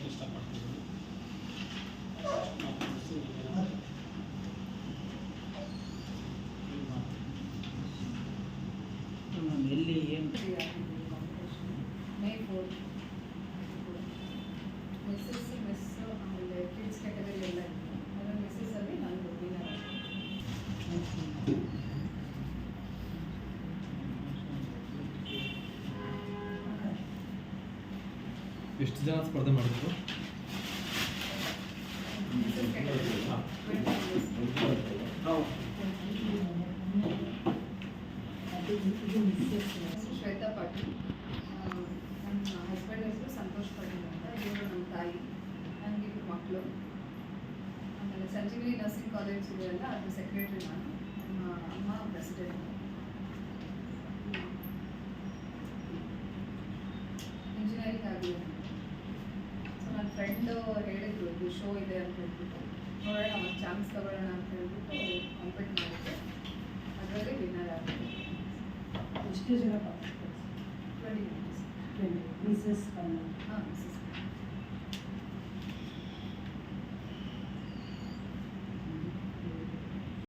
ಹೇಳಕ್ಕೆ ಇಷ್ಟಪಡ್ತೀನಿ ನಾವು ಮುಗಿಸ್ತೀವಿ ಇದನ್ನ. ಇದು ಮಾಡ್ತೀವಿ. ಮ್ಯಾಮ್ ಎಲ್ಲಿ ಏನು ಮೇ ಫೋರ್ತ್ ಎಷ್ಟು ಜನ ಸ್ಪರ್ಧೆ ಮಾಡಿದ್ರು? ಶ್ವೇತಾ ಪಾಟೀಲ್. ನನ್ನ ಹಸ್ಬೆಂಡ್ ಹೆಸರು ಸಂತೋಷ್ ಪಾಟೀಲ್ ಅಂತ. ಇವರು ನಮ್ಮ ತಾಯಿ. ನನಗೆ ಮಕ್ಕಳು ಆಮೇಲೆ ಸಂಜೀವಿನಿ ನರ್ಸಿಂಗ್ ಕಾಲೇಜ್ ಇದೆಯಲ್ಲ ಅದು ಸೆಕ್ರೆಟರಿ ನಾನು. ನಮ್ಮ ಅಮ್ಮ ಪ್ರೆಸಿಡೆಂಟ್ ಇಂಜಿನಿಯರಿಂಗ್ ಆಗಿದೆ ಸೊ ನನ್ನ ಫ್ರೆಂಡು ಹೇಳಿದ್ರು ಇದು ಶೋ ಇದೆ ಅಂತ ಹೇಳ್ಬಿಟ್ಟು. ನೋಡೋಣ ಒಂದು ಚಾನ್ಸ್ ತಗೊಳ್ಳೋಣ ಅಂತ ಹೇಳ್ಬಿಟ್ಟು ಕಾಂಪೀಟ್ ಮಾಡಿದ್ದೆ ಅದರಲ್ಲಿ ವಿನ್ನರ್ ಆಗಿದೆ ಎಷ್ಟು ಜನ ಪಾರ್ಟಿಸಿಪೇಟ್ಸ್ ಟ್ವೆಂಟಿ ಮಿಸಸ್ ಹಾಂ ಮಿಸಸ್